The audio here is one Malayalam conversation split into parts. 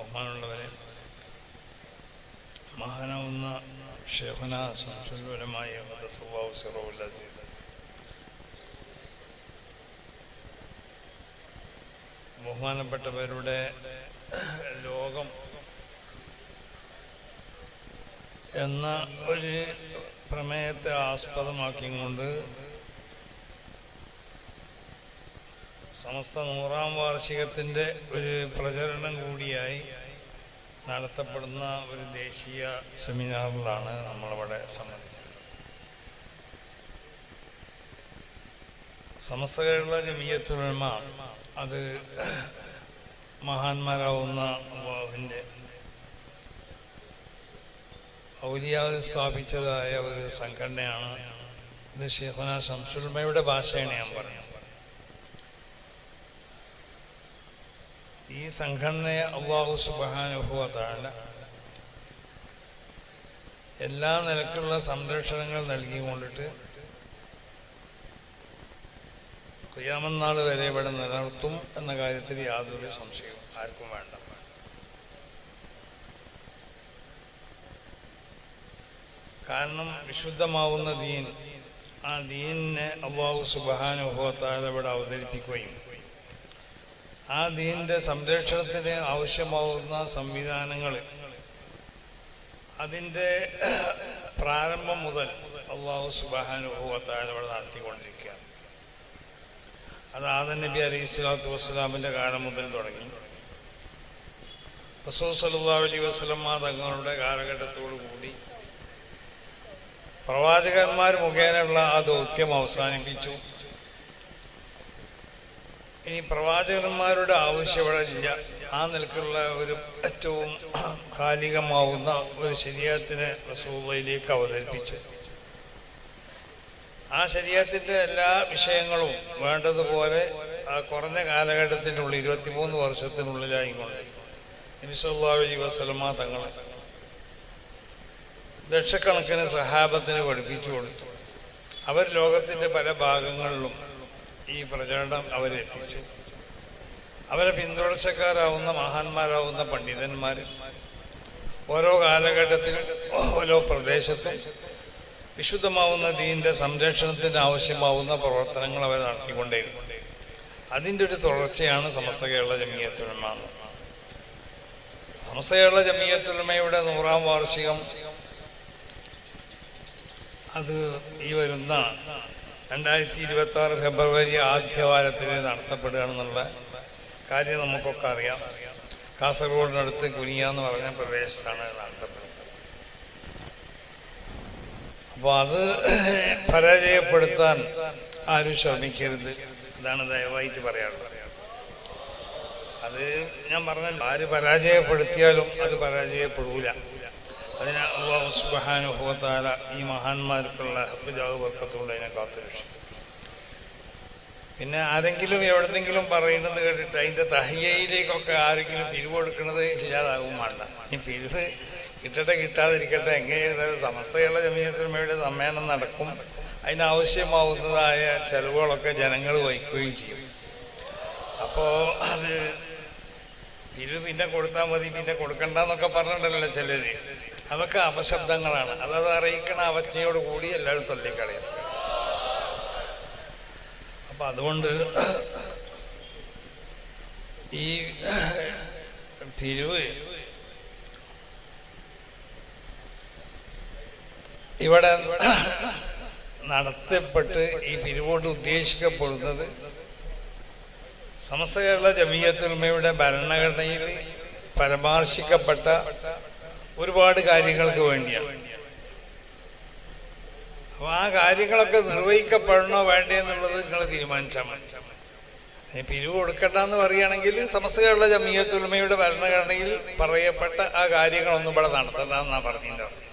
ബഹുമാനമുള്ളവരെ മഹാനാവുന്ന ഷെഹന സംശുലമായ സ്വഭാവ സിറവുല്ലാസീദ് ബഹുമാനപ്പെട്ടവരുടെ ലോകം എന്ന ഒരു പ്രമേയത്തെ ആസ്പദമാക്കിക്കൊണ്ട് സമസ്ത നൂറാം വാർഷികത്തിന്റെ ഒരു പ്രചരണം കൂടിയായി നടത്തപ്പെടുന്ന ഒരു ദേശീയ സെമിനാറിലാണ് നമ്മളിവിടെ സംബന്ധിച്ചത് സമസ്ത കേരള ജമീയത്തുലമ അത് മഹാന്മാരാവുന്ന അള്ളാഹുവിന്റെ ഔലിയാവ് സ്ഥാപിച്ചതായ ഒരു സംഘടനയാണ് ഇത് ഷേഖന ശംസുൽമയുടെ ഭാഷയാണ് ഞാൻ പറഞ്ഞത് ഈ സംഘടനയെ അള്ളാഹു സുബാനുഭവത്താല എല്ലാ നിലക്കുള്ള സംരക്ഷണങ്ങൾ നൽകിക്കൊണ്ടിട്ട് ക്രിയാമന്നാൾ വരെ ഇവിടെ നിലനിർത്തും എന്ന കാര്യത്തിൽ യാതൊരു സംശയവും ആർക്കും വേണ്ട. കാരണം വിശുദ്ധമാവുന്ന ദീൻ ആ ദീനിനെ അള്ളാഹു സുബാനുഭവത്താൽ ഇവിടെ അവതരിപ്പിക്കുകയും ആ ദീനിന്റെ സംരക്ഷണത്തിന് ആവശ്യമാവുന്ന സംവിധാനങ്ങൾ. അതിന്റെ പ്രാരംഭം മുതൽ അള്ളാഹു സുബാനുഭവത്തായ നടത്തിക്കൊണ്ടിരിക്കുകയാണ്. അത് ആദൻ നബി അലൈഹി സ്വലാത്തു വസ്സലാമിന്റെ കാലം മുതൽ തുടങ്ങി. റസൂൽ സല്ലാ അലൈഹി വസ്ലമ തങ്ങളുടെ കാലഘട്ടത്തോടു കൂടി പ്രവാചകന്മാർ മുഖേനയുള്ള ആ ദൗത്യം അവസാനിപ്പിച്ചു. ഇനി പ്രവാചകന്മാരുടെ ആവശ്യം ഇല്ല. ആ നിലക്കുള്ള ഒരു ഏറ്റവും കാലികമാവുന്ന ഒരു ശരീരത്തിനെ റസൂലയിലേക്ക് അവതരിപ്പിച്ചു. ആ ശരീരത്തിന്റെ എല്ലാ വിഷയങ്ങളും വേണ്ടതുപോലെ ആ കുറഞ്ഞ കാലഘട്ടത്തിനുള്ളിൽ ഇരുപത്തിമൂന്ന് വർഷത്തിനുള്ളിലായിക്കൊണ്ട് നിമിഷല്ലാ അലൈഹി തങ്ങൾ ലക്ഷക്കണക്കിന് സഹാബത്തിന് പഠിപ്പിച്ചു കൊടുത്തു. അവർ ലോകത്തിന്റെ പല ഭാഗങ്ങളിലും ഈ പ്രചരണം അവരെത്തിച്ചു അവരെ പിന്തുടർച്ചക്കാരാവുന്ന മഹാന്മാരാവുന്ന പണ്ഡിതന്മാർ ഓരോ കാലഘട്ടത്തിലും ഓരോ പ്രദേശത്തും വിശുദ്ധമാവുന്ന ദീന്റെ സംരക്ഷണത്തിന് ആവശ്യമാവുന്ന പ്രവർത്തനങ്ങൾ അവർ നടത്തിക്കൊണ്ടേയിരുന്നു. അതിന്റെ ഒരു തുടർച്ചയാണ് സമസ്ത കേരള ജമീയത്തുലമ. സമസ്ത കേരള ജമീയത്തുലമയുടെ നൂറാം വാർഷികം അത് ഈ വരുന്ന രണ്ടായിരത്തി ഇരുപത്തി ആറ് ഫെബ്രുവരി ആദ്യവാരത്തിൽ നടത്തപ്പെടുകയാണെന്നുള്ള കാര്യം നമുക്കൊക്കെ അറിയാം. കാസർഗോഡിനടുത്ത് കുനിയ എന്ന് പറഞ്ഞ പ്രദേശത്താണ് നടത്തപ്പെടുന്നത്. അപ്പോൾ അത് പരാജയപ്പെടുത്താൻ ആരും ശ്രമിക്കരുത് ഇതാണ് ദയവായിട്ട് പറയാനുള്ളത്. അത് ഞാൻ പറഞ്ഞല്ലോ ആര് പരാജയപ്പെടുത്തിയാലും അത് പരാജയപ്പെടൂല. അതിന് അള്ളാഹു സുബാനുഭവത്താല ഈ മഹാന്മാർക്കുള്ള പിതാവ് വർക്കത്തുകൊണ്ട് അതിനെ കാത്തുരക്ഷിക്കും പിന്നെ ആരെങ്കിലും എവിടെന്നെങ്കിലും പറയുന്നത് കേട്ടിട്ട് അതിന്റെ തഹയ്യയിലേക്കൊക്കെ ആരെങ്കിലും പിരിവ് കൊടുക്കുന്നത് ഇല്ലാതാകും വേണ്ട. ഈ പിരിവ് കിട്ടട്ടെ കിട്ടാതിരിക്കട്ടെ എങ്ങനെയായിരുന്നാലും സമസ്തയുള്ള ജമീയത്തിന്മയുടെ സമ്മേളനം നടക്കും. അതിനാവശ്യമാവുന്നതായ ചിലവുകളൊക്കെ ജനങ്ങൾ വഹിക്കുകയും ചെയ്യും. അപ്പോൾ അത് പിരിവ് പിന്നെ കൊടുത്താൽ മതി പിന്നെ കൊടുക്കണ്ടെന്നൊക്കെ പറഞ്ഞിട്ടുണ്ടല്ലോ ചിലർ അതൊക്കെ അപശബ്ദങ്ങളാണ്. അതത് അറിയിക്കണ അവജ്ഞയോട് കൂടി എല്ലാവരും തള്ളിക്കളയും. അപ്പം അതുകൊണ്ട് ഈ പിരിവ് ഇവിടെ നടത്തപ്പെട്ട് ഈ പിരിവോട് ഉദ്ദേശിക്കപ്പെടുന്നത് സമസ്ത കേരള ജമീയത്തുൽമയുടെ ഭരണഘടനയിൽ പരാമർശിക്കപ്പെട്ട ഒരുപാട് കാര്യങ്ങൾക്ക് വേണ്ടിയാണ് അപ്പൊ ആ കാര്യങ്ങളൊക്കെ നിർവഹിക്കപ്പെടണോ വേണ്ടെന്നുള്ളത് നിങ്ങൾ തീരുമാനിച്ചാൽ മതി. പിരിവ് കൊടുക്കണ്ടെന്ന് പറയുകയാണെങ്കിൽ സമസ്ത കേരള ജമീയത്തുൽമയുടെ ഭരണഘടനയിൽ പറയപ്പെട്ട ആ കാര്യങ്ങളൊന്നും ഇവിടെ നടത്തണ്ടെന്നാണ് പറഞ്ഞതിന്റെ അർത്ഥം.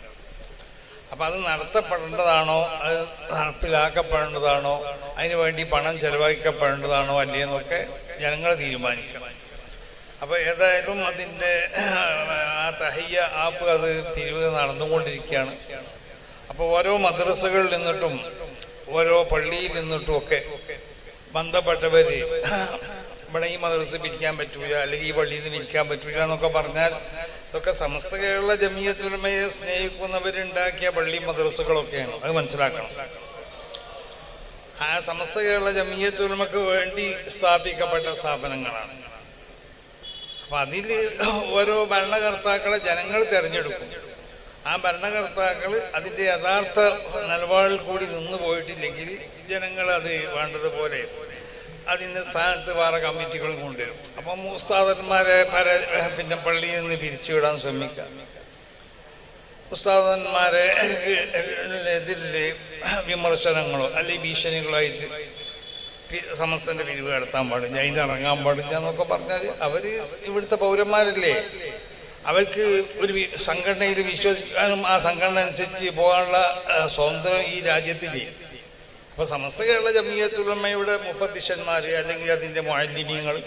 അപ്പം അത് നടത്തപ്പെടേണ്ടതാണോ? അത് നടപ്പിലാക്കപ്പെടേണ്ടതാണോ? അതിനുവേണ്ടി പണം ചെലവഴിക്കപ്പെടേണ്ടതാണോ? അല്ലേന്നൊക്കെ ജനങ്ങൾ തീരുമാനിക്കണം. അപ്പോൾ ഏതായാലും അതിന്റെ ആ തഹയ്യ ആപ്പ് അത് പിരിവ് നടന്നുകൊണ്ടിരിക്കുകയാണ്. അപ്പോൾ ഓരോ മദ്രസകളിൽ നിന്നിട്ടും ഓരോ പള്ളിയിൽ നിന്നിട്ടും ഒക്കെ ബന്ധപ്പെട്ടവർ ഇവിടെ ഈ മദ്രസ പിരിക്കാൻ പറ്റൂല അല്ലെങ്കിൽ ഈ പള്ളിയിൽ നിന്ന് പിരിക്കാൻ പറ്റൂല എന്നൊക്കെ പറഞ്ഞാൽ ഇതൊക്കെ സമസ്ത കേരള ജമീയത്തുലമയെ സ്നേഹിക്കുന്നവരുണ്ടാക്കിയ പള്ളി മദ്രസകളൊക്കെയാണ്. അത് മനസ്സിലാക്കണം. ആ സമസ്ത കേരള ജമീയത്തുലമക്ക് വേണ്ടി സ്ഥാപിക്കപ്പെട്ട സ്ഥാപനങ്ങളാണ്. അപ്പൊ അതിൽ ഓരോ ഭരണകർത്താക്കളെ ജനങ്ങൾ തിരഞ്ഞെടുക്കും. ആ ഭരണകർത്താക്കൾ അതിന്റെ യഥാർത്ഥ നിലപാടിൽ കൂടി നിന്ന് പോയിട്ടില്ലെങ്കിൽ ജനങ്ങൾ അത് വേണ്ടതുപോലെ അതിന്റെ സ്ഥാനത്ത് വേറെ കമ്മിറ്റികളും കൊണ്ടുവരും. അപ്പം ഉസ്താദന്മാരെ പല പിന്നെ പള്ളിയിൽ നിന്ന് പിരിച്ചുവിടാൻ ശ്രമിക്കാം ഉസ്താദന്മാരെ എതിരിൽ വിമർശനങ്ങളോ അല്ലെങ്കിൽ ഭീഷണികളായിട്ട് പി- സമസ്തന്റെ പിരിവ് കടത്താൻ പാടില്ല അതിന് ഇറങ്ങാൻ പാടില്ല എന്നൊക്കെ പറഞ്ഞാൽ അവർ ഇവിടുത്തെ പൗരന്മാരല്ലേ? അവർക്ക് ഒരു സംഘടനയിൽ വിശ്വസിക്കാനും ആ സംഘടന അനുസരിച്ച് പോകാനുള്ള സ്വാതന്ത്ര്യം ഈ രാജ്യത്തില്ലേ അപ്പോൾ സമസ്ത കേരള ജമീയത്തുലമ്മയുടെ മുഫദ്ദിഷന്മാർ അല്ലെങ്കിൽ അതിന്റെ മാലിന്യങ്ങൾ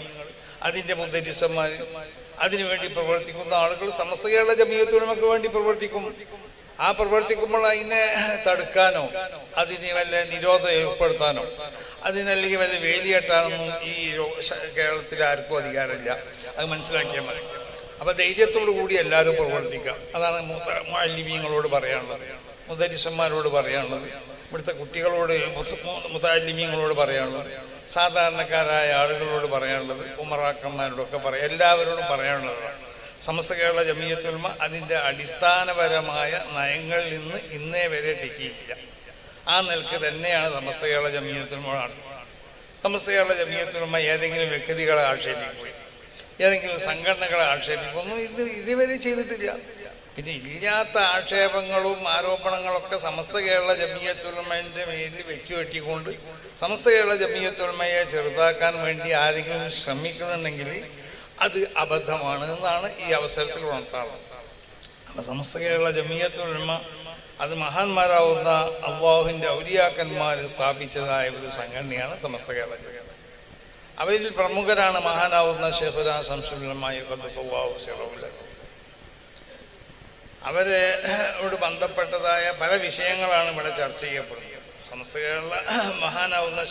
അതിന്റെ മുദ്ദരിസന്മാർ അതിനുവേണ്ടി പ്രവർത്തിക്കുന്ന ആളുകൾ സമസ്ത കേരള ജമീയത്തുലമക്ക് വേണ്ടി പ്രവർത്തിക്കും. ആ പ്രവർത്തിക്കുമ്പോൾ അതിനെ തടുക്കാനോ അതിന് വല്ല നിരോധം ഏർപ്പെടുത്താനോ അതിനല്ലെങ്കിൽ വല്ല വേലിയെട്ടാനൊന്നും ഈ കേരളത്തിൽ ആർക്കും അധികാരമില്ല. അത് മനസ്സിലാക്കിയാൽ മതി. അപ്പം ധൈര്യത്തോടു കൂടി എല്ലാവരും പ്രവർത്തിക്കാം അതാണ് മാലിന്യങ്ങളോട് പറയാനുള്ളത്. മുദരിസന്മാരോട് പറയാനുള്ളത്. ഇവിടുത്തെ കുട്ടികളോട് മുതാലിമ്യങ്ങളോട് പറയാനുള്ളത്. സാധാരണക്കാരായ ആളുകളോട് പറയാനുള്ളത്. ഉമറാക്കന്മാരോടൊക്കെ പറയാം എല്ലാവരോടും പറയാനുള്ളതാണ്. സമസ്ത കേരള ജമീയത്തുൽമ അതിന്റെ അടിസ്ഥാനപരമായ നയങ്ങളിൽ നിന്ന് ഇന്നേ വരെ തെറ്റിയിട്ടില്ല. ആ നിലയ്ക്ക് തന്നെയാണ് സമസ്ത കേരള ജമീയത്തുൽമ സമസ്ത കേരള ജമീയത്തുൽമ ഏതെങ്കിലും വ്യക്തികളെ ആക്ഷേപിക്കുകയും ഏതെങ്കിലും സംഘടനകളെ ആക്ഷേപിക്കുന്നു ഇത് ഇതുവരെ ചെയ്തിട്ടില്ല. പിന്നെ ഇല്ലാത്ത ആക്ഷേപങ്ങളും ആരോപണങ്ങളൊക്കെ സമസ്ത കേരള ജമീയത്തുൽമയുടെ മേലിൽ വെച്ചു കെട്ടിക്കൊണ്ട് സമസ്ത കേരള ജമീയത്തുൽമയെ ചെറുതാക്കാൻ വേണ്ടി ആരെങ്കിലും ശ്രമിക്കുന്നുണ്ടെങ്കിൽ അത് അബദ്ധമാണ് എന്നാണ് ഈ അവസരത്തിൽ ഉണർത്താറുള്ളത് അപ്പൊ സമസ്ത കേരള ജമീയത്തുലമ അത് മഹാന്മാരാവുന്ന അള്ളാഹുവിന്റെ ഔലിയാക്കന്മാർ സ്ഥാപിച്ചതായ ഒരു സംഘടനയാണ് സമസ്ത കേരള ജമീയത്ത്. അവരിൽ പ്രമുഖരാണ് മഹാനാവുന്ന ഷെഹുല സംശുലമായ അവരെ ോട് ബന്ധപ്പെട്ടതായ പല വിഷയങ്ങളാണ് ഇവിടെ ചർച്ച ചെയ്യപ്പെടുന്നത്. സമസ്ത കേരള മഹാനാവുന്ന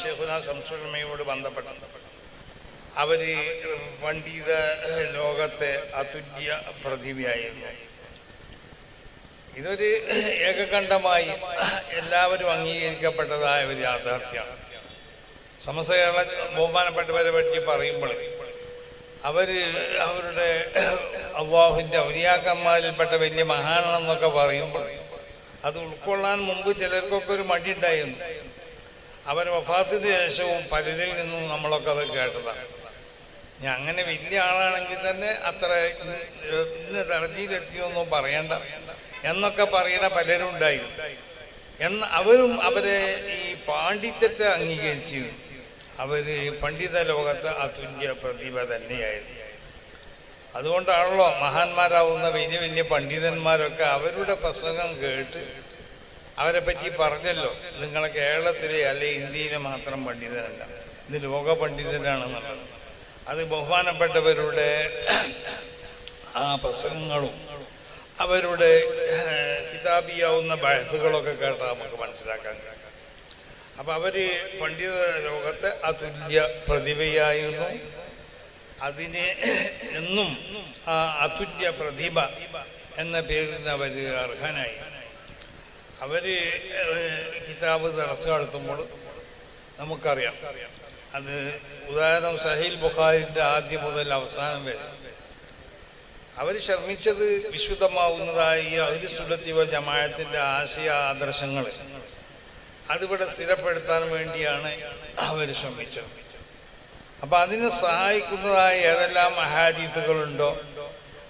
സംശുലമയോട് ബന്ധപ്പെട്ടത് അവർ പണ്ഡിത ലോകത്തെ അതുല്യ പ്രതിഭയായിരുന്നു ഇതൊരു ഏകകണ്ഠമായി എല്ലാവരും അംഗീകരിക്കപ്പെട്ടതായ ഒരു യാഥാർത്ഥ്യമാണ്. സമസ്ത കേരള ബഹുമാനപ്പെട്ടവരെ പറ്റി പറയുമ്പോൾ അവർ അവരുടെ അള്ളാഹുവിന്റെ ഔലിയാക്കന്മാരിൽപ്പെട്ട വലിയ മഹാനാണെന്നൊക്കെ പറയുമ്പോൾ അത് ഉൾക്കൊള്ളാൻ മുമ്പ് ചിലർക്കൊക്കെ ഒരു മടി ഉണ്ടായിരുന്നു അവർ വഫാത്തിന് ശേഷവും പലരിൽ നിന്നും നമ്മളൊക്കെ അത് കേട്ടതാണ്. അങ്ങനെ വലിയ ആളാണെങ്കിൽ തന്നെ അത്ര ഇന്ന് ദർജയിലെത്തിയൊന്നും പറയണ്ട. എന്നൊക്കെ പറയുന്ന പലരും ഉണ്ടായിരുന്നു. എന്ന അവരും അവരെ ഈ പാണ്ഡിത്യത്തെ അംഗീകരിച്ചു അവർ പണ്ഡിത ലോകത്ത് അതുല്യ പ്രതിഭ തന്നെയായിരുന്നു. അതുകൊണ്ടാണല്ലോ മഹാന്മാരാവുന്ന വലിയ വലിയ പണ്ഡിതന്മാരൊക്കെ അവരുടെ പ്രസംഗം കേട്ട് അവരെ പറ്റി പറഞ്ഞല്ലോ. നിങ്ങളെ കേരളത്തിലെ അല്ലെ ഇന്ത്യയിലെ മാത്രം പണ്ഡിതനല്ല ഇത് ലോക പണ്ഡിതനാണെന്നുള്ളത്. അത് ബഹുമാനപ്പെട്ടവരുടെ ആ പ്രസംഗങ്ങളും അവരുടെ കിതാബിയാവുന്ന ബഹസുകളൊക്കെ കേട്ടാൽ നമുക്ക് മനസ്സിലാക്കാൻ കഴിയും. അപ്പം അവർ പണ്ഡിത ലോകത്തെ അതുല്യ പ്രതിഭയായിരുന്നു. അതിനെ എന്നും ആ അതുല്യ പ്രതിഭ എന്ന പേരിന് അവർ അർഹനായി. അവർ കിതാബ് തടസ്സം നടത്തുമ്പോൾ നമുക്കറിയാം. അത് ഉദാഹരണം സഹീൽ ബുഖാരിന്റെ ആദ്യം മുതൽ അവസാനം വരെ. അവർ ശ്രമിച്ചത് വിശുദ്ധമാവുന്നതായി അതിൽ സുലത്തിവ ജമായത്തിന്റെ ആശയ ആദർശങ്ങൾ. അതിവിടെ സ്ഥിരപ്പെടുത്താൻ വേണ്ടിയാണ് അവർ ശ്രമിച്ചത് അപ്പം അതിനെ സഹായിക്കുന്നതായ ഏതെല്ലാം ഹാദീത്തുകളുണ്ടോ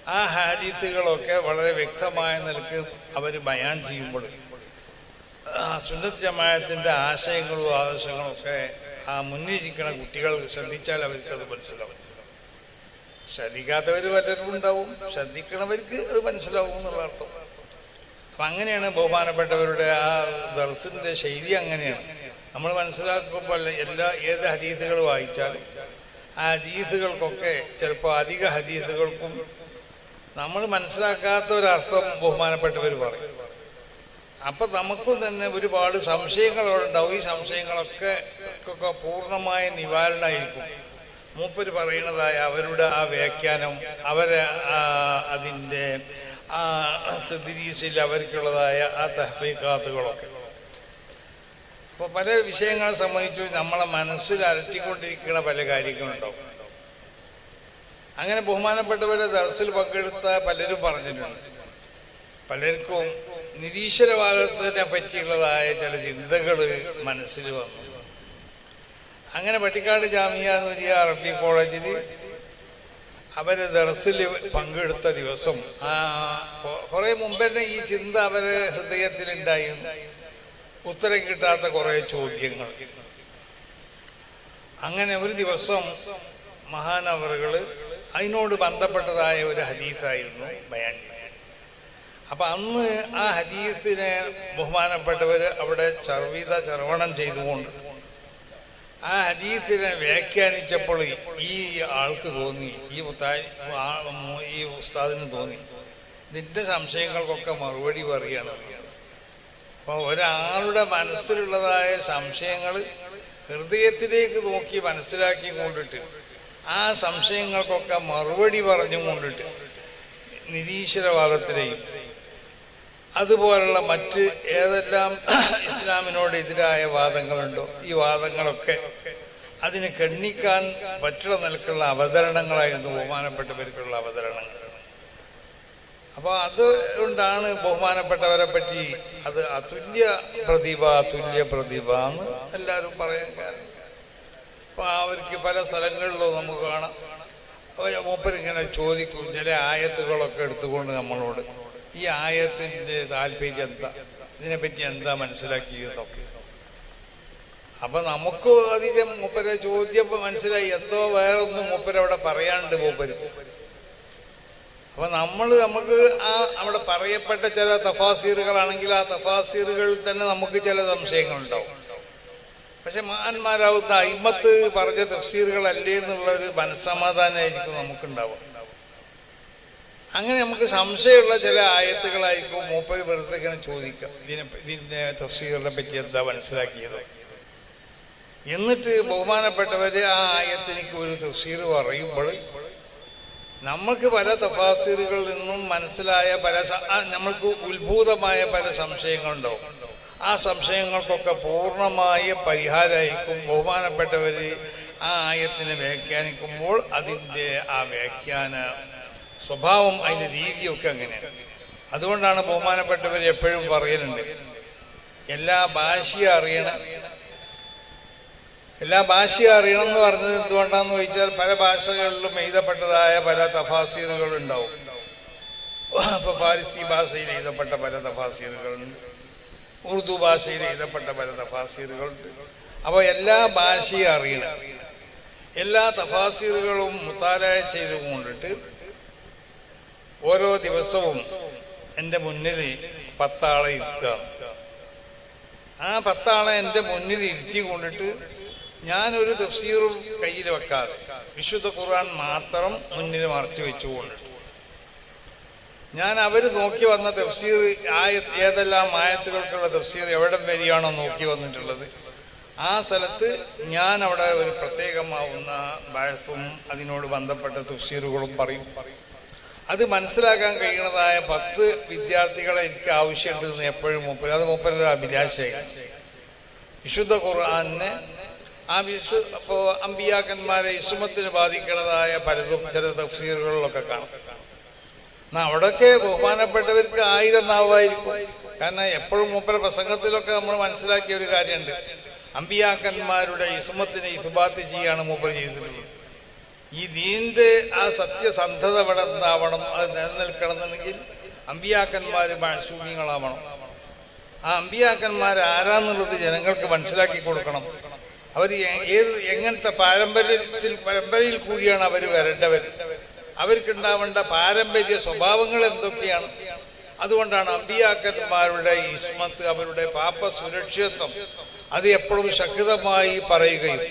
ആ ഹാരീത്തുകളൊക്കെ വളരെ വ്യക്തമായ നിലയ്ക്ക് അവർ ബയാൻ ചെയ്യുമ്പോൾ സുന്നത്ത് ജമായത്തിന്റെ ആശയങ്ങളും ആദർശങ്ങളും ഒക്കെ ആ മുന്നിരിക്കുന്ന കുട്ടികൾ ശ്രദ്ധിച്ചാൽ അവർക്ക് അത് മനസ്സിലാവും. ശ്രദ്ധിക്കാത്തവർ പലരും ഉണ്ടാവും ശ്രദ്ധിക്കണവർക്ക് അത് മനസ്സിലാവും എന്നുള്ള അർത്ഥം. അപ്പം അങ്ങനെയാണ് ബഹുമാനപ്പെട്ടവരുടെ ആ ദർസിന്റെ ശൈലി അങ്ങനെയാണ്. നമ്മൾ മനസ്സിലാക്കുമ്പോൾ എല്ലാ ഏത് ഹദീസുകൾ വായിച്ചാലും ആ ഹദീസുകൾക്കൊക്കെ ചിലപ്പോൾ അധിക ഹദീസുകൾക്കും നമ്മൾ മനസ്സിലാക്കാത്ത ഒരർത്ഥം ബഹുമാനപ്പെട്ടവർ പറയും. അപ്പൊ നമുക്ക് തന്നെ ഒരുപാട് സംശയങ്ങളുണ്ടാവും ഈ സംശയങ്ങളൊക്കെ ഒക്കെ പൂർണമായ നിവാരണമായിരിക്കും. മൂപ്പര് പറയുന്നതായ അവരുടെ ആ വ്യാഖ്യാനം അവരെ അതിന്റെ ആ അവർക്കുള്ളതായ ആ തഹ്ഫീഖാത്തുകളൊക്കെ അപ്പോൾ പല വിഷയങ്ങളെ സംബന്ധിച്ച് നമ്മളെ മനസ്സിൽ അലട്ടിക്കൊണ്ടിരിക്കുന്ന പല കാര്യങ്ങളുണ്ടാവും. അങ്ങനെ ബഹുമാനപ്പെട്ടവരെ ദർസിൽ പങ്കെടുത്ത പലരും പറഞ്ഞിട്ടുണ്ട്. പലർക്കും നിരീശ്വരവാദത്തിനെ പറ്റിയുള്ളതായ ചില ചിന്തകൾ മനസ്സിൽ വന്നു. അങ്ങനെ പട്ടിക്കാട് ജാമിയ പറഞ്ഞ അറബി കോളേജിൽ അവർ ദർസിൽ പങ്കെടുത്ത ദിവസം ആ കുറെ മുമ്പ് തന്നെ ഈ ചിന്ത അവരെ ഉണ്ടായി ഉത്തരം കിട്ടാത്ത കുറെ ചോദ്യങ്ങൾ. അങ്ങനെ ഒരു ദിവസം മഹാനവറുകൾ അതിനോട് ബന്ധപ്പെട്ടതായ ഒരു ഹദീസായിരുന്നു ബയാൻ അപ്പൊ അന്ന് ആ ഹദീസിനെ ബഹുമാനപ്പെട്ടവർ അവിടെ ചർവിത ചർവണം ചെയ്തുകൊണ്ട് ആ ഹദീസിനെ വ്യാഖ്യാനിച്ചപ്പോൾ ഈ ആൾക്ക് തോന്നി ഈ ഈ ഉസ്താദിന് തോന്നി. നിന്റെ സംശയങ്ങൾക്കൊക്കെ മറുപടി പറയുകയാണ് അപ്പോൾ ഒരാളുടെ മനസ്സിലുള്ളതായ സംശയങ്ങൾ ഹൃദയത്തിലേക്ക് നോക്കി മനസ്സിലാക്കി കൊണ്ടിട്ട് ആ സംശയങ്ങൾക്കൊക്കെ മറുപടി പറഞ്ഞു കൊണ്ടിട്ട് നിരീശ്വരവാദത്തിലെയും അതുപോലുള്ള മറ്റ് ഏതെല്ലാം ഇസ്ലാമിനോട് എതിരായ വാദങ്ങളുണ്ടോ? ഈ വാദങ്ങളൊക്കെ അതിന് കണ്ണിക്കാൻ പറ്റുന്ന നിലക്കുള്ള അവതരണങ്ങളായിരുന്നു ബഹുമാനപ്പെട്ടവർക്കുള്ള അവതരണങ്ങൾ. അപ്പോൾ അതുകൊണ്ടാണ് ബഹുമാനപ്പെട്ടവരെ പറ്റി അത് അതുല്യ പ്രതിഭ അതുല്യ പ്രതിഭ എന്ന് എല്ലാവരും പറയാൻ കാരണം. അപ്പോൾ അവർക്ക് പല സ്ഥലങ്ങളിലും നമുക്ക് കാണാം. മൂപ്പരിങ്ങനെ ചോദിക്കും ചില ആയത്തുകളൊക്കെ എടുത്തുകൊണ്ട് നമ്മളോട് ഈ ആയത്തിന്റെ താല്പര്യം എന്താ? ഇതിനെപ്പറ്റി എന്താ മനസ്സിലാക്കിയതൊക്കെ അപ്പൊ നമുക്ക് അതിന്റെ മൂപ്പരെ ചോദ്യം മനസ്സിലായി. എന്തോ വേറൊന്നും മൂപ്പരവിടെ പറയാണ്ട് മൂപ്പര്. അപ്പൊ നമ്മൾ നമുക്ക് ആ അവിടെ പറയപ്പെട്ട ചില തഫാസീറുകളാണെങ്കിൽ ആ തഫാസീറുകളിൽ തന്നെ നമുക്ക് ചില സംശയങ്ങളുണ്ടാവും. പക്ഷെ മഹാന്മാരാവുന്ന അയിമത്ത് പറഞ്ഞ തഫ്സീറുകളല്ലേ എന്നുള്ള ഒരു മനസ്സമാധാനമായിരിക്കും നമുക്കുണ്ടാവുക. അങ്ങനെ നമുക്ക് സംശയമുള്ള ചില ആയത്തുകളായിരിക്കും മൂപ്പര് വെറുതെ ഇങ്ങനെ ചോദിക്കാം. ഇതിനെ ഇതിന്റെ തഫ്സീറുകളെ പറ്റി എന്താ മനസ്സിലാക്കിയത്? എന്നിട്ട് ബഹുമാനപ്പെട്ടവർ ആ ആയത്തിനിക്ക് ഒരു തഫ്സീർ പറയുമ്പോൾ നമുക്ക് പല തഫാസീറുകളിൽ നിന്നും മനസ്സിലായ പല നമ്മൾക്ക് ഉത്ഭൂതമായ പല സംശയങ്ങളുണ്ടാവും. ആ സംശയങ്ങൾക്കൊക്കെ പൂർണമായ പരിഹാരമായിരിക്കും ബഹുമാനപ്പെട്ടവർ ആ ആയത്തിനെ വ്യാഖ്യാനിക്കുമ്പോൾ അതിന്റെ ആ വ്യാഖ്യാന സ്വഭാവം അതിന്റെ രീതിയൊക്കെ അങ്ങനെയാണ്. അതുകൊണ്ടാണ് ബഹുമാനപ്പെട്ടവർ എപ്പോഴും പറയലുണ്ട് എല്ലാ ഭാഷയും അറിയണം. എല്ലാ ഭാഷയും അറിയണം എന്ന് പറഞ്ഞത് എന്തുകൊണ്ടാന്ന് ചോദിച്ചാൽ പല ഭാഷകളിലും എഴുതപ്പെട്ടതായ പല തഫാസീറുകളുണ്ടാവും ഇപ്പൊ ഫാരിസി ഭാഷയിൽ എഴുതപ്പെട്ട പല തഫാസീറുകളുണ്ട് ഉറുദു ഭാഷയിൽ എഴുതപ്പെട്ട പല തഫാസീറുകളുണ്ട് അപ്പോൾ എല്ലാ ഭാഷയും അറിയണം. എല്ലാ തഫാസീറുകളും മുത്താലായ ചെയ്തു കൊണ്ടിട്ട് ഓരോ ദിവസവും എന്റെ മുന്നിൽ പത്താളെ ഇരുത്തുക ആ പത്താളെ എന്റെ മുന്നിൽ ഇരുത്തി കൊണ്ടിട്ട് ഞാനൊരു തഫ്സീറും കയ്യിൽ വെക്കാതെ വിശുദ്ധ ഖുർആൻ മാത്രം മുന്നിൽ മറച്ചു വെച്ചുകൊണ്ടിട്ട് ഞാൻ അവർ നോക്കി വന്ന തഫ്സീർ ആയ ഏതെല്ലാം ആയത്തുകൾക്കുള്ള തഫ്സീർ എവിടെ വരികയാണോ നോക്കി വന്നിട്ടുള്ളത്. ആ സ്ഥലത്ത് ഞാൻ അവിടെ ഒരു പ്രത്യേകമാവുന്ന ബാഴ്സും അതിനോട് ബന്ധപ്പെട്ട തഫ്സീറുകളും പറയും. അത് മനസ്സിലാക്കാൻ കഴിയുന്നതായ പത്ത് വിദ്യാർത്ഥികളെ എനിക്ക് ആവശ്യമുണ്ട് എന്ന് എപ്പോഴും മൂപ്പര് അത് മൂപ്പരുടെ അഭിലാഷയായി. വിശുദ്ധ ഖുർആാനിനെ ആ വിശു അപ്പോ അമ്പിയാക്കന്മാരെ ഇസുമത്തിന് ബാധിക്കുന്നതായ പലതും ചില തഫ്സീറുകളിലൊക്കെ കാണും. എന്നാ അവിടെയൊക്കെ ബഹുമാനപ്പെട്ടവർക്ക് ആയിരം നാവായിരിക്കും. കാരണം എപ്പോഴും മൂപ്പര പ്രസംഗത്തിലൊക്കെ നമ്മൾ മനസ്സിലാക്കിയ ഒരു കാര്യമുണ്ട്. അമ്പിയാക്കന്മാരുടെ ഇസുമത്തിനെ ഇസുബാത്ത് ചെയ്യാണ് മൂപ്പർ ചെയ്തിട്ടുള്ളത്. ഈ ദീന്റെ ആ സത്യസന്ധത ഇവിടെ നിന്നാവണം അത് നിലനിൽക്കണമെന്നുണ്ടെങ്കിൽ അമ്പിയാക്കന്മാർ മാസൂമ്യങ്ങളാവണം ആ അമ്പിയാക്കന്മാർ ആരാന്നുള്ളത് ജനങ്ങൾക്ക് മനസ്സിലാക്കി കൊടുക്കണം. അവർ ഏത് എങ്ങനത്തെ പാരമ്പര്യത്തിൽ പരമ്പരയിൽ കൂടിയാണ് അവർ വരേണ്ടവർ അവർക്കുണ്ടാവേണ്ട പാരമ്പര്യ സ്വഭാവങ്ങൾ എന്തൊക്കെയാണ്? അതുകൊണ്ടാണ് അമ്പിയാക്കന്മാരുടെ ഇസ്മത്ത് അവരുടെ പാപ സുരക്ഷിതത്വം അത് എപ്പോഴും ശക്തമായി പറയുകയും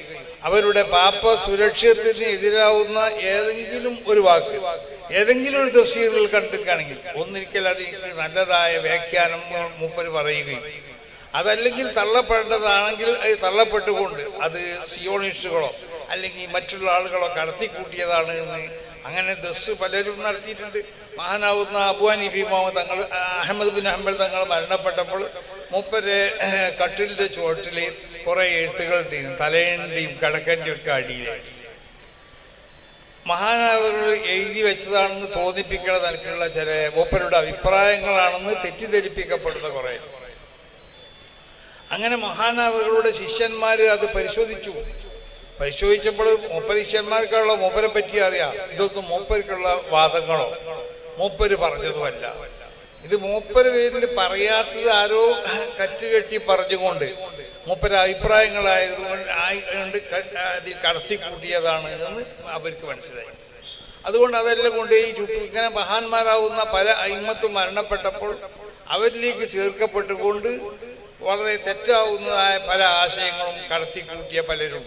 അവരുടെ പാപ്പ സുരക്ഷിതത്തിന് എതിരാവുന്ന ഏതെങ്കിലും ഒരു വാക്ക് ഏതെങ്കിലും ഒരു തഫ്സീറിൽ കണ്ടിരിക്കുകയാണെങ്കിൽ ഒന്നിരിക്കൽ അതിന് നല്ലതായ വ്യാഖ്യാനം മൂപ്പര് പറയുകയും അതല്ലെങ്കിൽ തള്ളപ്പെടേണ്ടതാണെങ്കിൽ അത് തള്ളപ്പെട്ടുകൊണ്ട് അത് സിയോണിസ്റ്റുകളോ അല്ലെങ്കിൽ മറ്റുള്ള ആളുകളോ കടത്തിക്കൂട്ടിയതാണ് എന്ന് അങ്ങനെ ദസ് പലരും നടത്തിയിട്ടുണ്ട്. മഹാനാവുന്ന അബു ഹനീഫി മുഹമ്മദ് തങ്ങൾ അഹമ്മദ് ബിൻ അഹമ്മദ് തങ്ങൾ മരണപ്പെട്ടപ്പോൾ മൂപ്പര് കട്ടിലിന്റെ ചുവട്ടിൽ കുറേ എഴുത്തുകൾ ഉണ്ടായിരുന്നു തലേന്റെയും കിടക്കന്റെയും ഒക്കെ അടിയിലായിട്ട് മഹാനവറുകൾ എഴുതി വെച്ചതാണെന്ന് തോന്നിപ്പിക്കുന്ന തരത്തിലുള്ള ചില മൂപ്പരുടെ അഭിപ്രായങ്ങളാണെന്ന് തെറ്റിദ്ധരിപ്പിക്കപ്പെടുന്ന കുറേ. അങ്ങനെ മഹാനവകളുടെ ശിഷ്യന്മാർ അത് പരിശോധിച്ചു. പരിശോധിച്ചപ്പോൾ മൂപ്പരിഷ്യന്മാർക്കുള്ള മൂപ്പരെ പറ്റി അറിയാം. ഇതൊന്നും മൂപ്പർക്കുള്ള വാദങ്ങളോ. മൂപ്പര് പറഞ്ഞതുമല്ല. ഇത് മൂപ്പര് പേരിൽ പറയാത്തത് ആരോ കറ്റുകെട്ടി പറഞ്ഞുകൊണ്ട് മൂപ്പര അഭിപ്രായങ്ങളായതുകൊണ്ട് ആയതുകൊണ്ട് അതിൽ കടത്തിക്കൂട്ടിയതാണ് എന്ന് അവർക്ക് മനസ്സിലായി. അതുകൊണ്ട് അതെല്ലാം കൊണ്ട് ഈ ഇങ്ങനെ മഹാന്മാരാവുന്ന പല അയിമത്തും മരണപ്പെട്ടപ്പോൾ അവരിലേക്ക് ചേർക്കപ്പെട്ടുകൊണ്ട് വളരെ തെറ്റാവുന്നതായ പല ആശയങ്ങളും കടത്തി കൂട്ടിയ പലരും.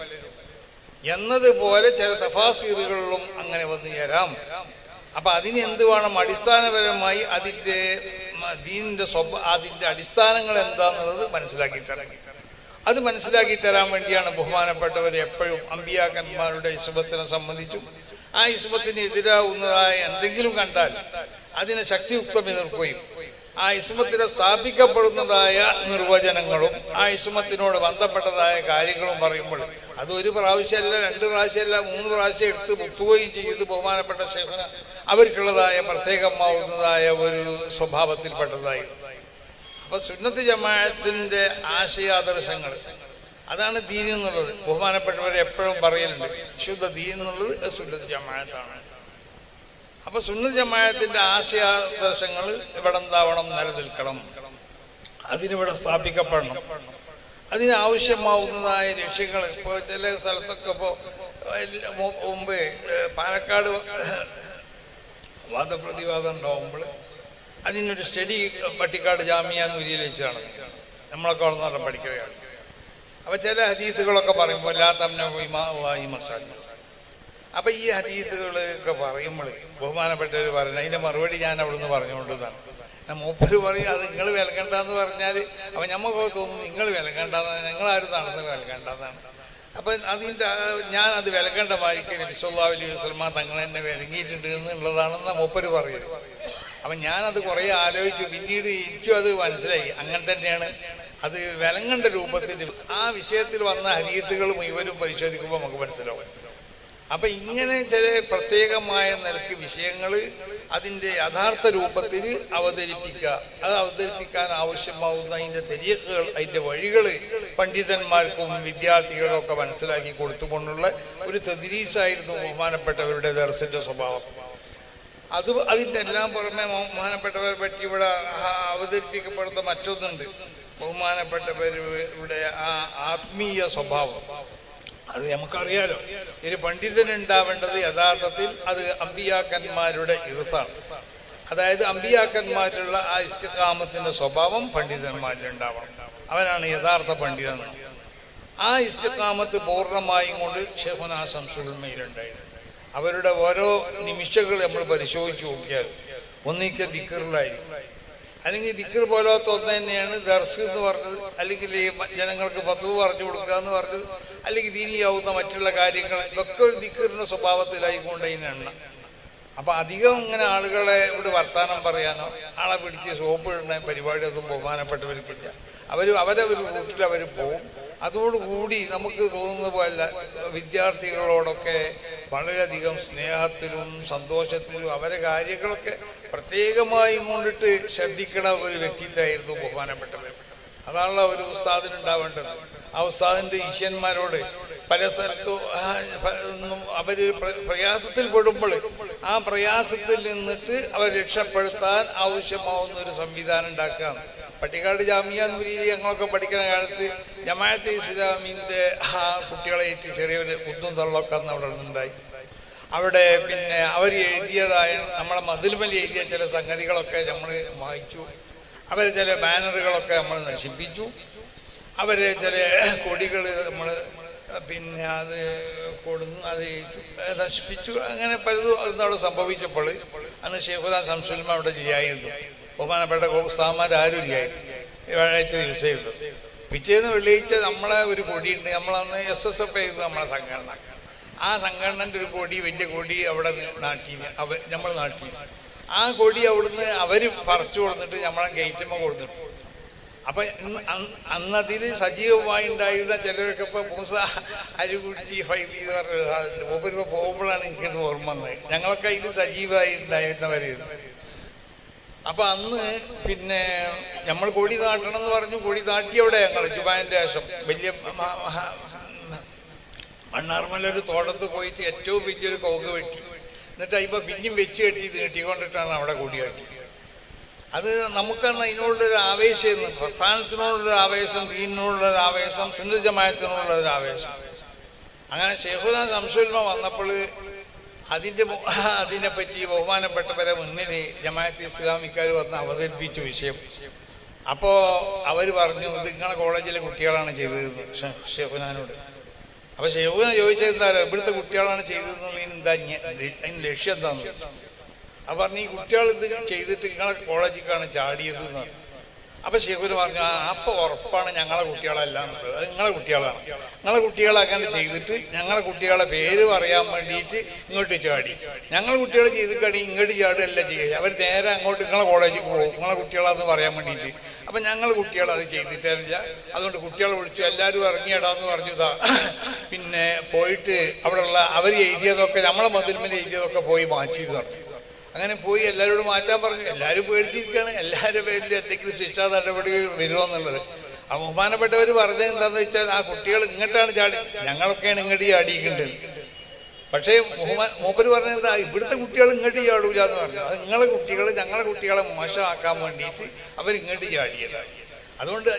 എന്നതുപോലെ ചില തഫാസീറുകളിലും അങ്ങനെ വന്നു ചേരാം. അപ്പൊ അതിന് എന്ത് വേണം? അടിസ്ഥാനപരമായി അതിന്റെ ദീനിന്റെ സ്വഭ അതിന്റെ അടിസ്ഥാനങ്ങൾ എന്താന്നുള്ളത് മനസ്സിലാക്കി തരാം അത് മനസ്സിലാക്കി തരാൻ വേണ്ടിയാണ് ബഹുമാനപ്പെട്ടവർ എപ്പോഴും അമ്പിയാക്കന്മാരുടെ ഇസ്മത്തിനെ സംബന്ധിച്ചും ആ ഇസ്മത്തിന് എതിരാവുന്നതായ എന്തെങ്കിലും കണ്ടാൽ അതിനെ ശക്തിയുക്തം എതിർക്കുകയും ആ ഇസ്മത്തിനെ സ്ഥാപിക്കപ്പെടുന്നതായ നിർവചനങ്ങളും ആ ഇസ്മത്തിനോട് ബന്ധപ്പെട്ടതായ കാര്യങ്ങളും പറയുമ്പോൾ അത് ഒരു പ്രാവശ്യമല്ല രണ്ട് പ്രാവശ്യമല്ല മൂന്ന് പ്രാവശ്യം എടുത്ത് മുത്തുകയും ചെയ്ത് ബഹുമാനപ്പെട്ട ശേഖന അവർക്കുള്ളതായ പ്രത്യേകമാവുന്നതായ ഒരു സ്വഭാവത്തിൽപ്പെട്ടതായി. അപ്പൊ സുന്നത്ത് ജമാഅത്തിന്റെ ആശയാദർശങ്ങൾ അതാണ് ദീൻ എന്നുള്ളത്. ബഹുമാനപ്പെട്ടവർ എപ്പോഴും പറയലുണ്ട് വിശുദ്ധ ദീൻ എന്നുള്ളത് സുന്നത്ത് ജമാഅത്താണ്. അപ്പൊ സുന്നത്ത് ജമാഅത്തിന്റെ ആശയാദർശങ്ങൾ ഇവിടെ എന്താവണം നിലനിൽക്കണം. അതിനിവിടെ സ്ഥാപിക്കപ്പെടണം. അതിനാവശ്യമാവുന്നതായ ലക്ഷ്യങ്ങൾ ഇപ്പോൾ ചില സ്ഥലത്തൊക്കെ ഇപ്പോൾ മുമ്പ് പാലക്കാട് വാദപ്രതിവാദം ഉണ്ടാവുമ്പോൾ അതിനൊരു സ്റ്റഡി പട്ടിക്കാട് ജാമ്യ നൂരിയിൽ വെച്ചാണ്. നമ്മളൊക്കെ അവിടെ നിന്ന് പഠിക്കുകയാണ്. അപ്പൊ ചില ഹദീസുകളൊക്കെ പറയുമ്പോൾ ലാ തമ്ന ഈ മസാജ് അപ്പൊ ഈ ഹദീസുകളൊക്കെ പറയുമ്പോൾ ബഹുമാനപ്പെട്ടവർ പറയുന്നത് അതിന്റെ മറുപടി ഞാൻ അവിടുന്ന് പറഞ്ഞുകൊണ്ടതാണ്. ഞാൻ മൂപ്പര് പറയും അത് നിങ്ങൾ വിലക്കണ്ടെന്ന് പറഞ്ഞാൽ അപ്പൊ നമുക്ക് തോന്നും നിങ്ങൾ വിലക്കണ്ടെന്നാണ് ഞങ്ങളാരും നടന്ന് വിലക്കണ്ടെന്നാണ്. അപ്പൊ അതിന്റെ ഞാൻ അത് വിലക്കേണ്ട വായിക്കാൻ നബിസ്വല്ലാ അലൈഹി വസ്ലമ തങ്ങൾ എന്നെ വിലങ്ങിയിട്ടുണ്ട് എന്നുള്ളതാണെന്ന് മൂപ്പര് പറയുന്നത്. അപ്പം ഞാനത് കുറേ ആലോചിച്ചു. പിന്നീട് എനിക്കും അത് മനസ്സിലായി. അങ്ങനെ തന്നെയാണ്. അത് വിലങ്ങേണ്ട രൂപത്തിൽ ആ വിഷയത്തിൽ വന്ന ഹരീത്തുകൾ ഇവരും പരിശോധിക്കുമ്പോൾ നമുക്ക് മനസ്സിലാവും. അപ്പം ഇങ്ങനെ ചില പ്രത്യേകമായ നിലയ്ക്ക് വിഷയങ്ങൾ അതിന്റെ യഥാർത്ഥ രൂപത്തിൽ അവതരിപ്പിക്കുക. അത് അവതരിപ്പിക്കാൻ ആവശ്യമാവുന്ന അതിന്റെ തെരിയക്കുകൾ അതിന്റെ വഴികൾ പണ്ഡിതന്മാർക്കും വിദ്യാർത്ഥികളും ഒക്കെ മനസ്സിലാക്കി കൊടുത്തുകൊണ്ടുള്ള ഒരു തെതിരീസായിരുന്നു ബഹുമാനപ്പെട്ടവരുടെ ദർശന്റെ സ്വഭാവം. അത് അതിന്റെ എല്ലാം പുറമെ ബഹുമാനപ്പെട്ടവരെ പറ്റി ഇവിടെ അവതരിപ്പിക്കപ്പെടുന്ന മറ്റൊന്നുണ്ട്. ബഹുമാനപ്പെട്ടവരുടെ ആ ആത്മീയ സ്വഭാവം. അത് നമുക്കറിയാലോ. ഇനി പണ്ഡിതനുണ്ടാവേണ്ടത് യഥാർത്ഥത്തിൽ അത് അമ്പിയാക്കന്മാരുടെ ഇറുത്താണ് അതായത് അമ്പിയാക്കന്മാരിലുള്ള ആ ഇസ്തികാമത്തിന്റെ സ്വഭാവം പണ്ഡിതന്മാരിൽ ഉണ്ടാവണം അവനാണ് യഥാർത്ഥ പണ്ഡിതൻ ആ ഇഷ്ടകാമത്ത് പൂർണമായും കൊണ്ട് ഷെഹുന സംസുൽമയിലുണ്ടായിരുന്നു അവരുടെ ഓരോ നിമിഷങ്ങൾ നമ്മൾ പരിശോധിച്ച് നോക്കിയാൽ ഒന്നിക്ക ദിക്കറിലായിരിക്കും അല്ലെങ്കിൽ ദിക്കർ പോലാത്ത ഒന്ന് തന്നെയാണ് ദർസ് എന്ന് പറഞ്ഞത്. അല്ലെങ്കിൽ ജനങ്ങൾക്ക് പത്തു പറഞ്ഞു കൊടുക്കുക എന്ന് പറഞ്ഞത്. അല്ലെങ്കിൽ ദീനിയാവുന്ന മറ്റുള്ള കാര്യങ്ങൾ ഇതൊക്കെ ഒരു ദിക്കറിന്റെ സ്വഭാവത്തിലായി അതിനെണ്ണ അപ്പൊ അധികം ഇങ്ങനെ ആളുകളെ ഇവിടെ വർത്താനം പറയാനോ ആളെ പിടിച്ച് സോപ്പ് ഇടുന്ന പരിപാടി ഒന്നും ബഹുമാനപ്പെട്ടവർക്കില്ല. അവർ അവരെ ഒരു റൂട്ടിൽ അവർ പോവും. അതോടുകൂടി നമുക്ക് തോന്നുന്ന പോലെ വിദ്യാർത്ഥികളോടൊക്കെ വളരെയധികം സ്നേഹത്തിലും സന്തോഷത്തിലും അവരെ കാര്യങ്ങളൊക്കെ പ്രത്യേകമായി കൊണ്ടിട്ട് ശ്രദ്ധിക്കണ ഒരു വ്യക്തിത്വമായിരുന്നു ബഹുമാനപ്പെട്ടവർ. അതാണല്ലോ ഒരു ഉസ്താദിനുണ്ടാവേണ്ടത് ആ ഉസ്താദിന്റെ ഈശ്വന്മാരോട് പല സ്ഥലത്തും അവർ പ്രയാസത്തിൽ പെടുമ്പോൾ ആ പ്രയാസത്തിൽ നിന്നിട്ട് അവർ രക്ഷപ്പെടുത്താൻ ആവശ്യമാവുന്ന ഒരു സംവിധാനം ഉണ്ടാക്കുക. പട്ടിക്കാട് ജാമ്യ രീതിയിൽ ഞങ്ങളൊക്കെ പഠിക്കുന്ന കാലത്ത് ജമാഅത്തെ ഇസ്ലാമിന്റെ ആ കുട്ടികളെ ഏറ്റി ചെറിയൊരു കുത്തും തള്ളൊക്കെ അന്ന് അവിടെ നിന്നുണ്ടായി. അവിടെ പിന്നെ അവർ എഴുതിയതായ നമ്മളെ മതിൽമലി എഴുതിയ ചില സംഗതികളൊക്കെ നമ്മൾ വായിച്ചു. അവർ ചില ബാനറുകളൊക്കെ നമ്മൾ നശിപ്പിച്ചു. അവരെ ചില കൊടികൾ നമ്മൾ പിന്നെ അത് കൊടുന്ന് അത് നശിപ്പിച്ചു. അങ്ങനെ പലതും അവിടെ സംഭവിച്ചപ്പോൾ അന്ന് ഷെയ്ഖുദാൻ സംസുൽമ അവിടെ ഇല്ലായിരുന്നു. ബഹുമാനപ്പെട്ട ഉസ്താമാർ ആരും ഇല്ലായിരുന്നു. വ്യാഴാഴ്ച ദിവസമായിരുന്നു പിറ്റേന്ന് വെള്ളിയാഴ്ച നമ്മളെ ഒരു കൊടിയുണ്ട്. നമ്മളന്ന് എസ് എസ് എഫ് ആയിരുന്നു നമ്മളെ സംഘടന. ആ സംഘടനന്റെ ഒരു കൊടി വലിയ കൊടി അവിടെ നാട്ടിൽ അവ നമ്മൾ നാട്ടിൽ ആ കൊടി അവിടുന്ന് അവർ പറിച്ചു കൊടുത്തിട്ട് നമ്മളെ ഗേറ്റമ്മ കൊടുത്തിട്ടു. അപ്പൊ അന്നതിൽ സജീവമായി ഉണ്ടായിരുന്ന ചിലരൊക്കെ ഇപ്പൊ മൂസ അരികുട്ടി ഫൈദി എന്ന് പറഞ്ഞ മൂപ്പരിപ്പോ പോകുമ്പോഴാണ് എനിക്കത് ഓർമ്മ വന്നത്. ഞങ്ങളൊക്കെ അതിൽ സജീവമായി ഉണ്ടായിരുന്നവരായിരുന്നു അപ്പൊ അന്ന് പിന്നെ നമ്മൾ കൊടി നാട്ടണം എന്ന് പറഞ്ഞു കൊടി നാട്ടിയവിടെ ഞങ്ങൾ ജുബാന്റെ ശേഷം. വലിയ മണ്ണാർമല ഒരു തോട്ടത്ത് പോയിട്ട് ഏറ്റവും വലിയൊരു കോക്ക് വെട്ടി. എന്നിട്ട് അതിപ്പോ പിന്നെയും വെച്ച് കെട്ടി നീട്ടിക്കൊണ്ടിട്ടാണ് അവിടെ കൊടി അത് നമുക്കാണ് അതിനോടുള്ളൊരു ആവേശം പ്രസ്ഥാനത്തിനോടുള്ളൊരു ആവേശം ദീനിനോടുള്ളൊരു ആവേശം സുന്ദരജമായത്തിനോടുള്ളൊരു ആവേശം. അങ്ങനെ ഷെയ്ഖുല ശംസുൽമ വന്നപ്പോൾ അതിന്റെ മു- അതിനെപ്പറ്റി ബഹുമാനപ്പെട്ടവരെ മുന്നിൽ ജമാഅത്ത് ഇസ്ലാമിക്കാർ വന്ന് അവതരിപ്പിച്ച വിഷയം. അപ്പോൾ അവർ പറഞ്ഞു ഇത് നിങ്ങളെ കോളേജിലെ കുട്ടികളാണ് ചെയ്തത് ഷെഹുനാനോട് അപ്പോൾ ഷെഹുന ചോദിച്ചത് എന്താ? ഇവിടുത്തെ കുട്ടികളാണ് ചെയ്തതെന്നുള്ളതിന് എന്താ അതിന് ലക്ഷ്യം എന്താണെന്ന്. അപ്പൊ പറഞ്ഞു ഈ കുട്ടികൾ ഇത് ചെയ്തിട്ട് നിങ്ങളെ കോളേജിലേക്കാണ് ചാടിയത് എന്ന്. അപ്പൊ ശിവന് പറഞ്ഞു അപ്പൊ ഉറപ്പാണ് ഞങ്ങളെ കുട്ടികളെല്ലാം എന്നുള്ളത് അത് നിങ്ങളെ കുട്ടികളാണ്. നിങ്ങളെ കുട്ടികളെ അങ്ങനെ ചെയ്തിട്ട് ഞങ്ങളെ കുട്ടികളെ പേര് പറയാൻ വേണ്ടിയിട്ട് ഇങ്ങോട്ട് ചാടി. ഞങ്ങൾ കുട്ടികൾ ചെയ്തിട്ടാണ് ഇങ്ങോട്ട് ചാടുകയല്ല ചെയ്യുക. അവർ നേരെ അങ്ങോട്ട് നിങ്ങളെ കോളേജിൽ പോകും. നിങ്ങളെ കുട്ടികളാന്ന് പറയാൻ വേണ്ടിയിട്ട്. അപ്പൊ ഞങ്ങൾ കുട്ടികൾ അത് ചെയ്തിട്ടില്ല അതുകൊണ്ട് കുട്ടികളെ വിളിച്ചു എല്ലാവരും ഇറങ്ങിയിടാന്ന് പറഞ്ഞതാ പിന്നെ പോയിട്ട് അവിടെയുള്ള അവർ എഴുതിയതൊക്കെ നമ്മളെ മതിൽമേൽ എഴുതിയതൊക്കെ പോയി മാറ്റി പറഞ്ഞു. അങ്ങനെ പോയി എല്ലാവരോടും മാറ്റാൻ പറഞ്ഞു. എല്ലാവരും പേടിച്ചിരിക്കുകയാണ്. എല്ലാവരുടെ പേരിൽ എന്തെങ്കിലും ശിക്ഷാ നടപടി വരുമെന്നുള്ളത് ആ ബഹുമാനപ്പെട്ടവർ പറഞ്ഞത് എന്താണെന്ന് വെച്ചാൽ ആ കുട്ടികൾ ഇങ്ങോട്ടാണ് ചാടി. ഞങ്ങളൊക്കെയാണ് ഇങ്ങോട്ട് ചാടിയിട്ടുണ്ട് പക്ഷേ മൂപ്പര് പറഞ്ഞത് ഇവിടുത്തെ കുട്ടികൾ ഇങ്ങോട്ട് ചാടൂല എന്ന് പറഞ്ഞു. അത് നിങ്ങളെ കുട്ടികൾ ഞങ്ങളെ കുട്ടികളെ മോശമാക്കാൻ വേണ്ടിയിട്ട് അവർ ഇങ്ങോട്ട് ചാടിയതാണ് അതുകൊണ്ട്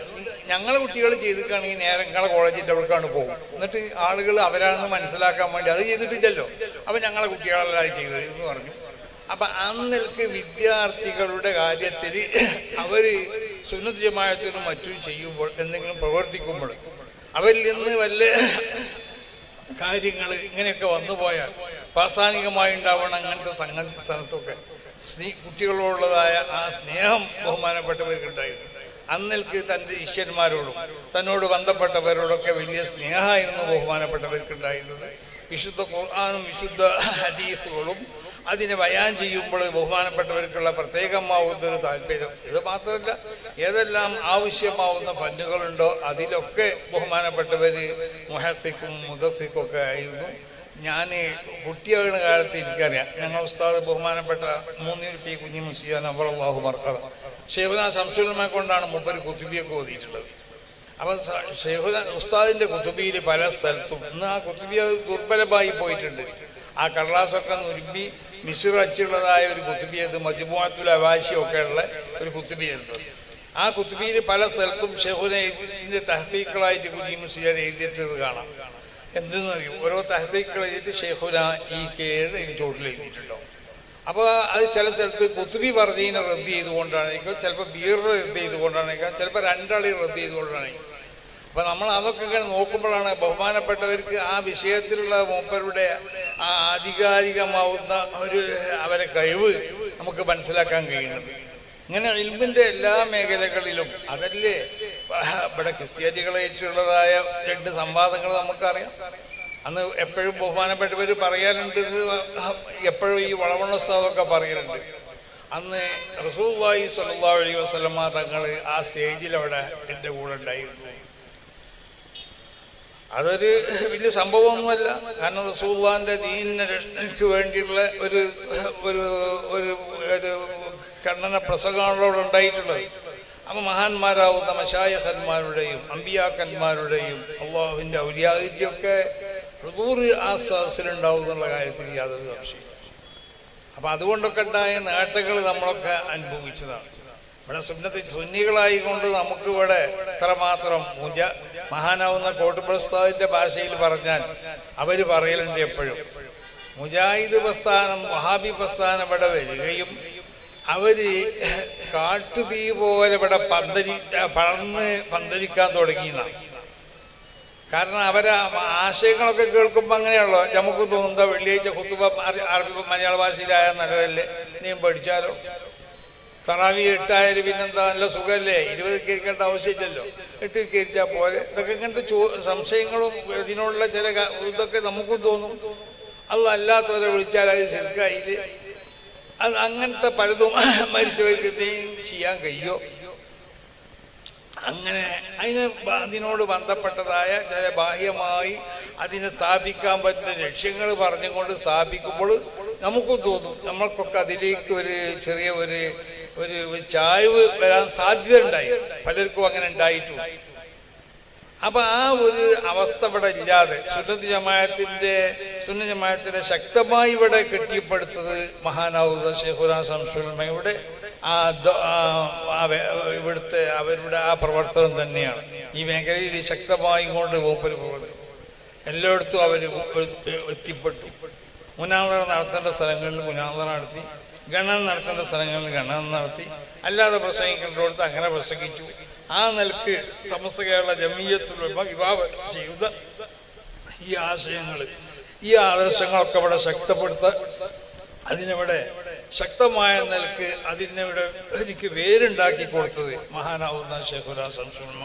ഞങ്ങളെ കുട്ടികൾ ചെയ്തിട്ടാണെങ്കിൽ നേരെ നിങ്ങളെ കോളേജിന്റെ അവിടേക്കാണ് പോകും. എന്നിട്ട് ആളുകൾ അവരാണെന്ന് മനസ്സിലാക്കാൻ വേണ്ടി അത് ചെയ്തിട്ടില്ലല്ലോ. അപ്പം ഞങ്ങളെ കുട്ടികളെല്ലാം ചെയ്തത് എന്ന് പറഞ്ഞു. അപ്പൊ അന്നൽക്ക് വിദ്യാർത്ഥികളുടെ കാര്യത്തിൽ അവർ സുന്നത്ത് മറ്റും ചെയ്യുമ്പോൾ എന്തെങ്കിലും പ്രവർത്തിക്കുമ്പോൾ അവരിൽ നിന്ന് വല്ല കാര്യങ്ങൾ ഇങ്ങനെയൊക്കെ വന്നു പോയാൽ പ്രാസ്ഥാനികമായി ഉണ്ടാവണം അങ്ങനത്തെ സംഗതി സ്ഥലത്തൊക്കെ സ്നേ കുട്ടികളോടുള്ളതായ ആ സ്നേഹം ബഹുമാനപ്പെട്ടവർക്ക് അന്നൽക്ക് അന്നിൽക്ക് തന്റെ ശിഷ്യന്മാരോടും തന്നോട് ബന്ധപ്പെട്ടവരോടൊക്കെ വലിയ സ്നേഹമായിരുന്നു ബഹുമാനപ്പെട്ടവർക്കുണ്ടായിരുന്നത് വിശുദ്ധ ഖുർആാനും വിശുദ്ധ ഹദീസുകളും അതിനെ വയാൻ ചെയ്യുമ്പോൾ ബഹുമാനപ്പെട്ടവർക്കുള്ള പ്രത്യേകമാവുന്ന ഒരു താല്പര്യം. ഇത് മാത്രമല്ല ഏതെല്ലാം ആവശ്യമാവുന്ന ഫണ്ടുകളുണ്ടോ അതിലൊക്കെ ബഹുമാനപ്പെട്ടവർ മുഹത്തിക്കും മുതത്തിക്കും ഒക്കെ ആയിരുന്നു. ഞാൻ കുട്ടിയാകുന്ന കാലത്ത് എനിക്കറിയാം ഞങ്ങൾ ഉസ്താദ് ബഹുമാനപ്പെട്ട മൂന്നൂർ പി കുഞ്ഞി മുസിയാൻ അബ്ബാഹു മർക്കറ. ഷെയ്ഖുന ശംസുലമെ കൊണ്ടാണ് മുപ്പര് കുത്തുബിയൊക്കെ ഓതിയിട്ടുള്ളത്. അപ്പം ഷെയ്ഖുന ഉസ്താദിന്റെ കുത്തുബിയിൽ പല സ്ഥലത്തും ഇന്ന് ആ കുത്തുബി ദുർബലമായി പോയിട്ടുണ്ട്. ആ കടലാസൊക്കെ നുരുമ്പി മിസിർ അച്ചുള്ളതായ ഒരു കുത്തുബിയത് അവാശിയൊക്കെ ഉള്ള ഒരു കുത്തുബിയായിരുന്നു. ആ കുത്തുബിയിൽ പല സ്ഥലത്തും ഷെഹുനെ തഹത്തീക്കളായിട്ട് കുഞ്ഞി മുസ്ലിയാർ എഴുതിയിട്ടത് കാണാം. എന്തെന്ന് അറിയും? ഓരോ തഹത്തീക്കൾ എഴുതിയിട്ട് ഷെഹുന ഈ കേത് ഇതിന് ചോട്ടിൽ എഴുതിയിട്ടുണ്ടോ അപ്പോൾ അത് ചില സ്ഥലത്ത് കുത്തുബി പറഞ്ഞതിനെ റദ്ദ് ചെയ്തുകൊണ്ടാണെങ്കിൽ ചിലപ്പോൾ ബീറിനെ റദ്ദ് ചെയ്തുകൊണ്ടാണെങ്കിൽ ചിലപ്പോൾ രണ്ടാളി റദ്ദ് ചെയ്തുകൊണ്ടാണെങ്കിലും അപ്പൊ നമ്മൾ അതൊക്കെ ഇങ്ങനെ നോക്കുമ്പോഴാണ് ബഹുമാനപ്പെട്ടവർക്ക് ആ വിഷയത്തിലുള്ള മൂപ്പരുടെ ആ ആധികാരികമാവുന്ന ഒരു അവരെ കഴിവ് നമുക്ക് മനസ്സിലാക്കാൻ കഴിയുന്നത്. ഇങ്ങനെ ഇൽമിന്റെ എല്ലാ മേഖലകളിലും അതല്ലേ? ഇവിടെ ക്രിസ്ത്യാനികളായിട്ടുള്ളതായ രണ്ട് സംവാദങ്ങൾ നമുക്കറിയാം. അന്ന് എപ്പോഴും ബഹുമാനപ്പെട്ടവർ പറയാറുണ്ട് എപ്പോഴും ഈ വളവണ്ണസ്താവൊക്കെ പറയാനുണ്ട് അന്ന് റസൂബായി സല്ലാ അലൈഹി വസ്ലമ തങ്ങൾ ആ സ്റ്റേജിൽ അവിടെ എന്റെ കൂടെ ഉണ്ടായിരുന്നു. അതൊരു വലിയ സംഭവമൊന്നുമല്ല. കാരണം റസൂള്ളാന്റെ ദീനിനെ രക്ഷയ്ക്ക് വേണ്ടിയുള്ള ഒരു ഒരു ഒരു ഒരു ഖണ്ഡന പ്രസംഗമാണല്ലോ ഉണ്ടായിട്ടുള്ളത്. അപ്പൊ മഹാന്മാരാവുന്ന മശായഹന്മാരുടെയും അമ്പിയാക്കന്മാരുടെയും അള്ളാഹുവിന്റെ ഔര്യാതിരിയൊക്കെ റുദൂറ് ആ സദസ്സിലുണ്ടാവും എന്നുള്ള കാര്യത്തിൽ യാതൊരു സംശയം അപ്പൊ അതുകൊണ്ടൊക്കെ ഉണ്ടായ നേട്ടങ്ങൾ നമ്മളൊക്കെ അനുഭവിച്ചതാണ്. ഇവിടെ സുന്നത്തി സുന്നികളായി കൊണ്ട് നമുക്ക് ഇവിടെ ഇത്രമാത്രം മുജ മഹാനാവുന്ന കോട്ടുപ്രസ്താവിന്റെ ഭാഷയിൽ പറഞ്ഞാൽ അവർ പറയലുണ്ട് എപ്പോഴും. മുജാഹിദ് പ്രസ്ഥാനം വഹാബി പ്രസ്ഥാനം ഇവിടെ വരികയും അവർ കാട്ടുതീ പോലെ ഇവിടെ പന്തരി പടർന്ന് പന്തരിക്കാൻ തുടങ്ങിയെന്നാണ്. കാരണം അവരെ ആശയങ്ങളൊക്കെ കേൾക്കുമ്പോൾ അങ്ങനെയുള്ളോ നമുക്ക് തോന്നുന്ന വെള്ളിയാഴ്ച കുത്തുബ അറബി മലയാള ഭാഷയിലായ നല്ലതല്ലേ? നീ പഠിച്ചാലോ? തറാവി എട്ടായാലും പിന്നെന്താ നല്ല സുഖമല്ലേ ഇരുപത് കയറിക്കേണ്ട ആവശ്യമില്ലല്ലോ. എട്ട് കയറിച്ചാൽ പോലെ ഇതൊക്കെ ഇങ്ങനത്തെ ചോ സംശയങ്ങളും ഇതിനുള്ള ചില ഇതൊക്കെ നമുക്കും തോന്നും. അത് അല്ലാത്തവരെ വിളിച്ചാൽ അത് ശരിക്കായില്ലേ അത് അങ്ങനത്തെ പലതും മരിച്ചവർക്ക് എന്തെങ്കിലും ചെയ്യാൻ കഴിയോ? അങ്ങനെ അതിന് അതിനോട് ബന്ധപ്പെട്ടതായ ചില ബാഹ്യമായി അതിനെ സ്ഥാപിക്കാൻ പറ്റുന്ന ലക്ഷ്യങ്ങൾ പറഞ്ഞുകൊണ്ട് സ്ഥാപിക്കുമ്പോൾ നമുക്കും തോന്നും. നമ്മൾക്കൊക്കെ അതിലേക്ക് ഒരു ചെറിയ ഒരു ഒരു ചായവ് വരാൻ സാധ്യത ഉണ്ടായി പലർക്കും അങ്ങനെ ഉണ്ടായിട്ടുണ്ട് അപ്പൊ ആ ഒരു അവസ്ഥ ഇവിടെ ഇല്ലാതെ സുന്നത്ത് ജമായത്തിന്റെ സുന്ന ജമായത്തിനെ ശക്തമായി ഇവിടെ കെട്ടിപ്പടുത്തത് മഹാനാവുന്ന ഷെഹുല ആ ഇവിടുത്തെ അവരുടെ ആ പ്രവർത്തനം തന്നെയാണ്. ഈ മേഖലയിൽ ശക്തമായി കൊണ്ട് മൂപ്പര് പോകുന്നത്. എല്ലായിടത്തും അവർ എത്തിപ്പെട്ടു. മുനാന്തരം നടത്തേണ്ട സ്ഥലങ്ങളിൽ മുനാന്തരം നടത്തി. ഗണന നടത്തേണ്ട സ്ഥലങ്ങളിൽ ഗണന നടത്തി അല്ലാതെ പ്രസംഗിക്കേണ്ടടുത്ത് അങ്ങനെ പ്രസംഗിച്ചു. ആ നിലയ്ക്ക് സമസ്ത കേരള ജമീയത്തിലുള്ള വിവാഹം ചെയ്ത ഈ ആശയങ്ങൾ ഈ ആദർശങ്ങളൊക്കെ ഇവിടെ ശക്തപ്പെടുത്ത അതിനവിടെ ശക്തമായ നിലയ്ക്ക് അതിനവിടെ എനിക്ക് വേരുണ്ടാക്കി കൊടുത്തത് മഹാനാവുന്ന ഷെഖുല സംസുൽമ